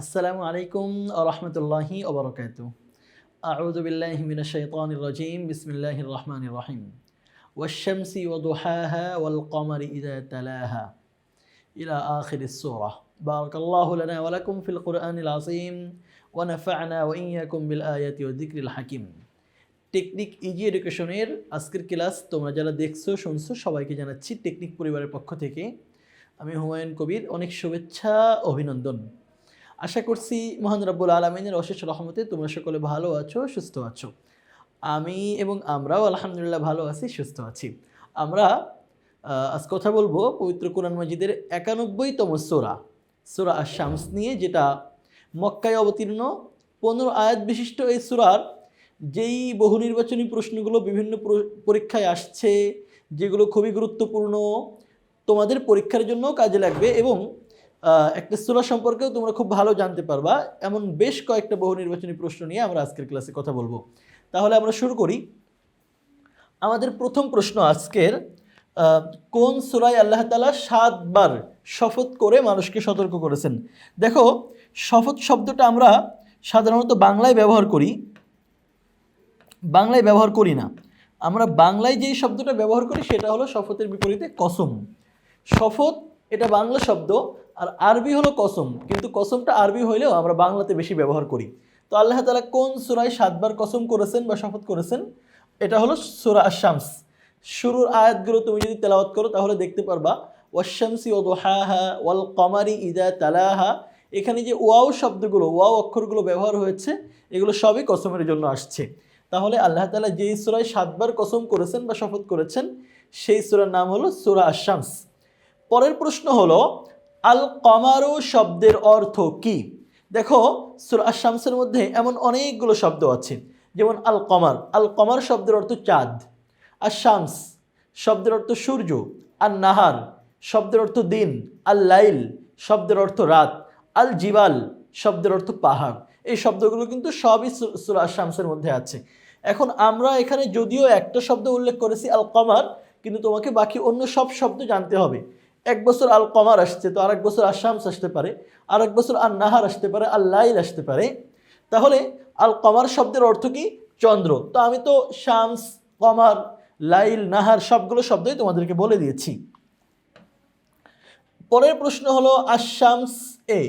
আসসালামু আলাইকুম রহমতুল্লাহি ওবরকাত বিসমিল্লাহির রহমানির রহিম। ওয়াশ-শামসি ওয়া দুহাহা ওয়াল কমারি ইযা তালাহা। ইলা আখিরিস সূরা। বারাকাল্লাহু লানা ওয়া লাকুম ফিল কুরআনিল আযীম। ওয়া নাফা'না ওয়া ইয়্যাকুম বিল আয়াতি ওয়া যিকরিল হাকিম। টেকনিক ইজি এডুকেশনের আজকের ক্লাস তোমরা যারা দেখছ, শুনছো, সবাইকে জানাচ্ছি টেকনিক পরিবারের পক্ষ থেকে। আমি হুমায়ুন কবির। অনেক শুভেচ্ছা, অভিনন্দন। আশা করছি মহান রব্বুল আলমিনের অশেষ রহমতে তোমরা সকলে ভালো আছো, সুস্থ আছো। আমি এবং আমরাও আলহামদুলিল্লাহ ভালো আছি, সুস্থ আছি। আমরা আজ কথা বলব পবিত্র কোরআন মাজিদের একানব্বইতম সোরা সোরা আর শামস নিয়ে, যেটা মক্কায় অবতীর্ণ পনেরো আয়াত বিশিষ্ট এই সুরার যেই বহু নির্বাচনী প্রশ্নগুলো বিভিন্ন পরীক্ষায় আসছে, যেগুলো খুবই গুরুত্বপূর্ণ, তোমাদের পরীক্ষার জন্য কাজে লাগবে এবং একটা সুরা সম্পর্কেও তোমরা খুব ভালো জানতে পারবা। এমন বেশ কয়েকটা বহু নির্বাচনী প্রশ্ন নিয়ে আমরা আজকের ক্লাসে কথা বলব। তাহলে আমরা শুরু করি। আমাদের প্রথম প্রশ্ন আজকের কোন সুরায় আল্লাহ তালা সাতবার শপথ করে মানুষকে সতর্ক করেছেন? দেখো, শপথ শব্দটা আমরা সাধারণত বাংলায় ব্যবহার করি। বাংলায় ব্যবহার করি না। আমরা বাংলায় যেই শব্দটা ব্যবহার করি, সেটা হলো শপথের বিপরীতে কসম। শপথ এটা বাংলা শব্দ, আর আরবি হলো কসম। কিন্তু কসমটা আরবি হইলেও আমরা বাংলাতে বেশি ব্যবহার করি। তো আল্লাহ তালা কোন সুরায় সাতবার কসম করেছেন বা শপথ করেছেন? এটা হলো সুরা আশামস শুরুর আয়াতগুলো তুমি যদি তেলাওয়াত করো, তাহলে দেখতে পারবা ওয়াশামসি ও দোহাহা ওয়াল কমারি ইদা তালাহা। এখানে যে ওয়াও শব্দগুলো, ওয়াও অক্ষরগুলো ব্যবহার হয়েছে, এগুলো সবই কসমের জন্য আসছে। তাহলে আল্লাহ তালা যেই সুরায় সাতবার কসম করেছেন বা শপথ করেছেন, সেই সুরার নাম হলো সুরা আশামস পরের প্রশ্ন হলো আল কমারু শব্দের অর্থ কি? দেখো, সুরা আশামসের মধ্যে এমন অনেকগুলো শব্দ আছে, যেমন আল কমার আল কমার শব্দের অর্থ চাঁদ। আর শামস শব্দের অর্থ সূর্য। আর নাহার শব্দের অর্থ দিন। আল লাইল শব্দের অর্থ রাত। আল জিবাল শব্দের অর্থ পাহাড়। এই শব্দগুলো কিন্তু সবই সূরা শামসের মধ্যে আছে। এখন আমরা এখানে যদিও একটা শব্দ উল্লেখ করেছি আল কমার কিন্তু তোমাকে বাকি অন্য সব শব্দ জানতে হবে। এক বছর আল কমার আসছে, তো আরেক বছর আর শামস আসতে পারে, আরেক বছর আর নাহার আসতে পারে আল লাইল আসতে পারে। তাহলে আল কমার শব্দের অর্থ কি? চন্দ্র। তো আমি তো শামস, কমার, লাইল, নাহার সবগুলো শব্দই তোমাদেরকে বলে দিয়েছি। পরের প্রশ্ন হলো আশামস এ,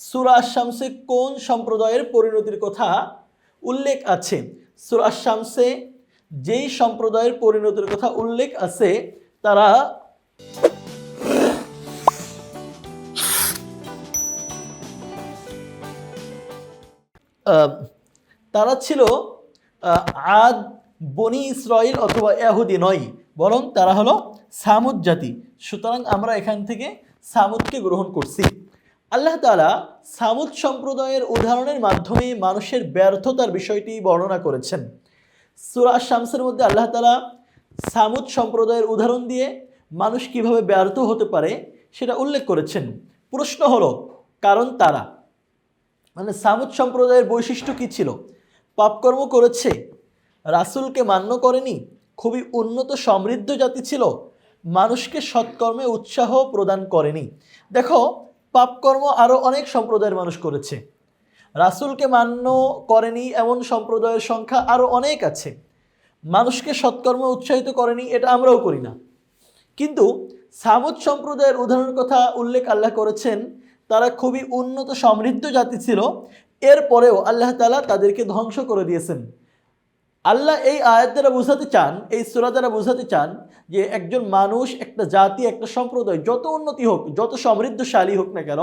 সুরা আশামসে কোন সম্প্রদায়ের পরিণতির কথা উল্লেখ আছে? সুরা আশামসে যেই সম্প্রদায়ের পরিণতির কথা উল্লেখ আছে, তারা তারা ছিল আদ, বনি ইসরাইল অথবা এহুদি নয়, বরং তারা হলো সামুদ জাতি। সুতরাং আমরা এখান থেকে সামুদকে গ্রহণ করছি। আল্লাহ তালা সামুদ সম্প্রদায়ের উদাহরণের মাধ্যমে মানুষের ব্যর্থতার বিষয়টি বর্ণনা করেছেন। সুরা শামসের মধ্যে আল্লাহ তালা সামুদ সম্প্রদায়ের উদাহরণ দিয়ে মানুষ কীভাবে ব্যর্থ হতে পারে সেটা উল্লেখ করেছেন। প্রশ্ন হলো, কারণ তারা? মানে সামুদ সম্প্রদায়ের বৈশিষ্ট্য কী ছিল? পাপকর্ম করেছে, রাসূলকে মান্য করেনি, খুবই উন্নত সমৃদ্ধ জাতি ছিল, মানুষকে সৎকর্মে উৎসাহ প্রদান করেনি। দেখো, পাপকর্ম আরও অনেক সম্প্রদায়ের মানুষ করেছে। রাসূলকে মান্য করেনি এমন সম্প্রদায়ের সংখ্যা আরও অনেক আছে। মানুষকে সৎকর্মে উৎসাহিত করেনি, এটা আমরাও করি না। কিন্তু সামুদ সম্প্রদায়ের উদাহরণের কথা উল্লেখ আল্লাহ করেছেন তারা খুবই উন্নত সমৃদ্ধ জাতি ছিল। এরপরেও আল্লাহ তালা তাদেরকে ধ্বংস করে দিয়েছেন। আল্লাহ এই আয়াত দ্বারা বোঝাতে চান, এই সুরা দ্বারা বোঝাতে চান যে একজন মানুষ, একটা জাতি, একটা সম্প্রদায় যত উন্নতি হোক, যত সমৃদ্ধশালী হোক না কেন,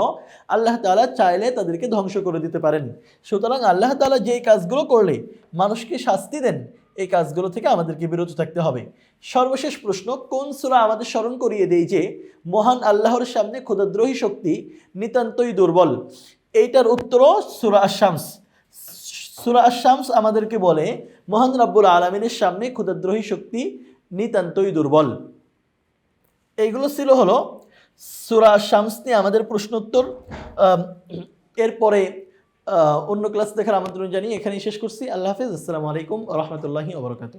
আল্লাহ তালা চাইলে তাদেরকে ধ্বংস করে দিতে পারেন। সুতরাং আল্লাহ তালা যেই কাজগুলো করলে মানুষকে শাস্তি দেন এই কাজগুলো থেকে আমাদেরকে বিরত থাকতে হবে। সর্বশেষ প্রশ্ন, কোন সুরা আমাদের স্মরণ করিয়ে দেয় যে, মহান আল্লাহর সামনে ক্ষুদাদ্রোহী শক্তি নিতান্তই দুর্বল? এইটার উত্তরও সুরা আশামস সুরা শামস আমাদেরকে বলে, মহান রাব্বুল আলমিনের সামনে ক্ষুদাদ্রোহী শক্তি নিতান্তই দুর্বল। এইগুলো ছিল হলো সুরা শামস নিয়ে আমাদের প্রশ্নোত্তর। এরপরে অন্য ক্লাস দেখার আমন্ত্রণ জানিয়ে এখানেই শেষ করছি। আল্লাহ হাফিজ। আসসালামু আলাইকুম রহমতুল্লাহি ওবরকাত